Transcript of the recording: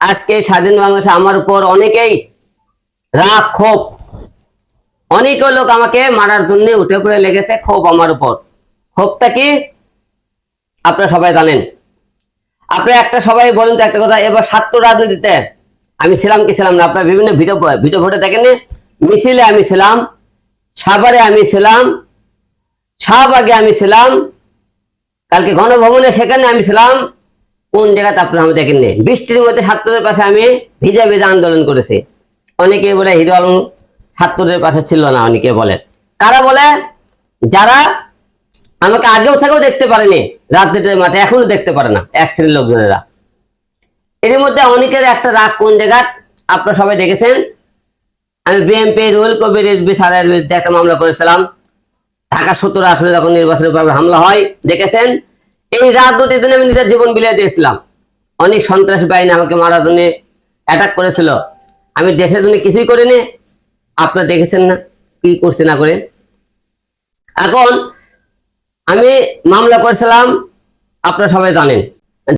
আজকে স্বাধীন বাংলাদেশে আমার উপর অনেকেই রাগ, ক্ষোভ অনেক লোক আমাকে মারার জন্য উঠে পড়ে লেগেছে ক্ষোভ আমার উপর। ক্ষোভটা কি? আপনারা সবাই জানেন। আপনি একটা সবাই বলেন তো একটা কথা, এবার ছাত্র রাজনীতিতে আমি ছিলাম কি ছিলাম না? আপনার বিভিন্ন ভিডিও ভিডিও ভোটে দেখেন মিছিলে আমি ছিলাম, সাভারে আমি ছিলাম, শাহবাগে আমি ছিলাম, কালকে গণভবনে সেখানে আমি ছিলাম কোন জায়গাতে আপনারা আমি দেখেননি? বৃষ্টির মধ্যে ছাত্রদের পাশে আমি ভিজা ভিজা আন্দোলন করেছি। অনেকে বলে হিরো আলম ছাত্রদের পাশে ছিল না, অনেকে বলে। কারা বলে? যারা আমাকে আগেও থেকেও দেখতে পারেনি, রাজনীতির মাঠে, এখনও দেখতে পারে না, এক শ্রেণির লোকজনেরা। এর মধ্যে অনেকের একটা রাগ কোন জায়গা আপনারা সবাই দেখেছেন? আমি বিএনপি, রুহুল কবির স্যারের বিরুদ্ধে একটা মামলা করেছিলাম। ঢাকা সত্তর আসলে যখন নির্বাচনের হামলা হয়, দেখেছেন? এই রাত দুটি দিনে আমি নিজের জীবন বিলিয়ে দিয়েছিলাম। অনেক সন্ত্রাসী বাহিনী আমাকে মারা জন্য অ্যাটাক করেছিল। আমি দেশের জন্য কিছুই করিনি। আপনারা দেখেছেন না কি করছে না করে। এখন আমি মামলা করেছিলাম, আপনারা সবাই জানেন।